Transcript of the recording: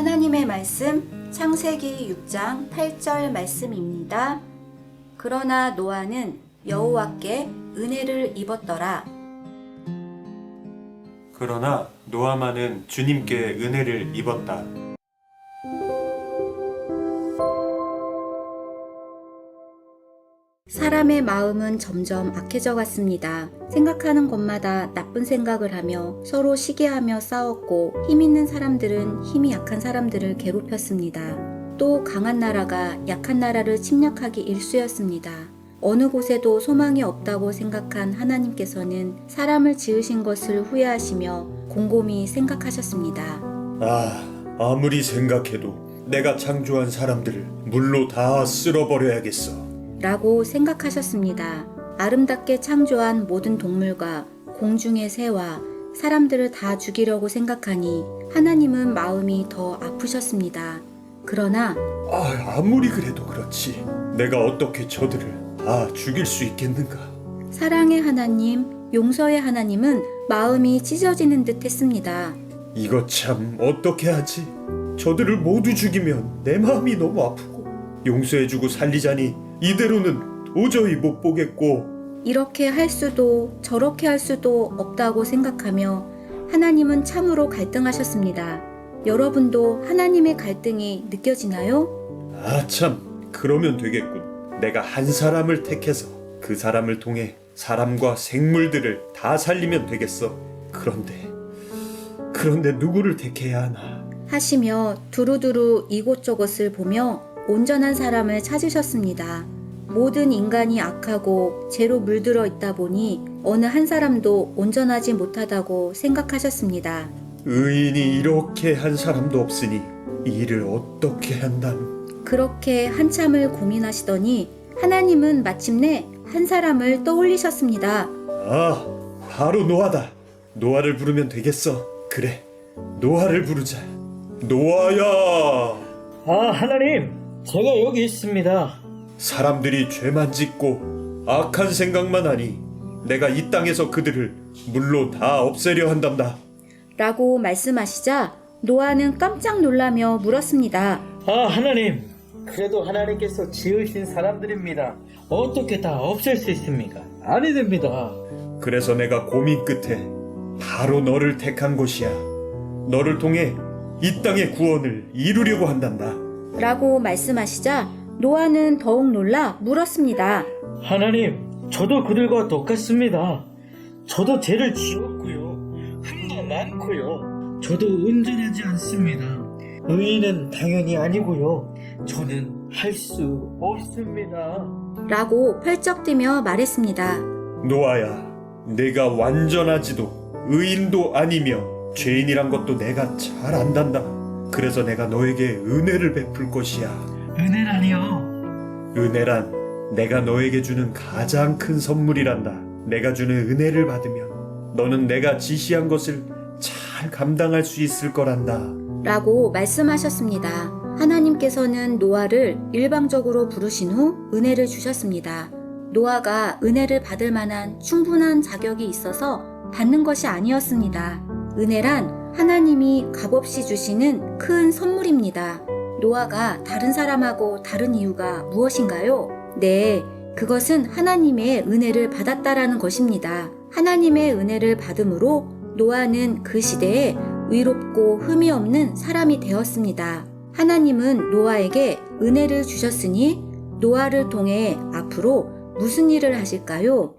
하나님의 말씀 창세기 6장 8절 말씀입니다. 그러나 노아는 여호와께 은혜를 입었더라. 그러나 노아만은 주님께 은혜를 입었다. 사람의 마음은 점점 악해져 갔습니다. 생각하는 것마다 나쁜 생각을 하며 서로 시기하며 싸웠고 힘 있는 사람들은 힘이 약한 사람들을 괴롭혔습니다. 또 강한 나라가 약한 나라를 침략하기 일쑤였습니다. 어느 곳에도 소망이 없다고 생각한 하나님께서는 사람을 지으신 것을 후회하시며 곰곰이 생각하셨습니다. 아, 아무리 생각해도 내가 창조한 사람들을 물로 다 쓸어버려야겠어. 라고 생각하셨습니다. 아름답게 창조한 모든 동물과 공중의 새와 사람들을 다 죽이려고 생각하니 하나님은 마음이 더 아프셨습니다. 그러나 아, 아무리 그래도 그렇지. 내가 어떻게 저들을 다 죽일 수 있겠는가? 사랑의 하나님, 용서의 하나님은 마음이 찢어지는 듯 했습니다. 이거 참 어떻게 하지? 저들을 모두 죽이면 내 마음이 너무 아프고 용서해주고 살리자니 이대로는 도저히 못 보겠고 이렇게 할 수도 저렇게 할 수도 없다고 생각하며 하나님은 참으로 갈등하셨습니다. 여러분도 하나님의 갈등이 느껴지나요? 아 참 그러면 되겠군. 내가 한 사람을 택해서 그 사람을 통해 사람과 생물들을 다 살리면 되겠어. 그런데 그런데 누구를 택해야 하나? 하시며 두루두루 이곳저곳을 보며 온전한 사람을 찾으셨습니다. 모든 인간이 악하고 죄로 물들어 있다 보니 어느 한 사람도 온전하지 못하다고 생각하셨습니다. 의인이 이렇게 한 사람도 없으니 이 일을 어떻게 한담? 그렇게 한참을 고민하시더니 하나님은 마침내 한 사람을 떠올리셨습니다. 아 바로 노아다. 노아를 부르면 되겠어. 그래 노아를 부르자. 노아야. 아, 하나님, 제가 여기 있습니다. 사람들이 죄만 짓고 악한 생각만 하니 내가 이 땅에서 그들을 물로 다 없애려 한단다. 라고 말씀하시자 노아는 깜짝 놀라며 물었습니다. 아, 하나님, 그래도 하나님께서 지으신 사람들입니다. 어떻게 다 없앨 수 있습니까? 아니 됩니다. 그래서 내가 고민 끝에 바로 너를 택한 것이야. 너를 통해 이 땅의 구원을 이루려고 한단다. 라고 말씀하시자 노아는 더욱 놀라 물었습니다. 하나님, 저도 그들과 똑같습니다. 저도 죄를 지었고요. 흠도 많고요. 저도 온전하지 않습니다. 의인은 당연히 아니고요. 저는 할 수 없습니다. 라고 펄쩍 뛰며 말했습니다. 노아야, 내가 완전하지도 의인도 아니며 죄인이란 것도 내가 잘 안단다. 그래서 내가 너에게 은혜를 베풀 것이야. 은혜라니요. 은혜란 내가 너에게 주는 가장 큰 선물이란다. 내가 주는 은혜를 받으면 너는 내가 지시한 것을 잘 감당할 수 있을 거란다. 라고 말씀하셨습니다. 하나님께서는 노아를 일방적으로 부르신 후 은혜를 주셨습니다. 노아가 은혜를 받을 만한 충분한 자격이 있어서 받는 것이 아니었습니다. 은혜란 하나님이 값없이 주시는 큰 선물입니다. 노아가 다른 사람하고 다른 이유가 무엇인가요? 네, 그것은 하나님의 은혜를 받았다라는 것입니다. 하나님의 은혜를 받음으로 노아는 그 시대에 의롭고 흠이 없는 사람이 되었습니다. 하나님은 노아에게 은혜를 주셨으니 노아를 통해 앞으로 무슨 일을 하실까요?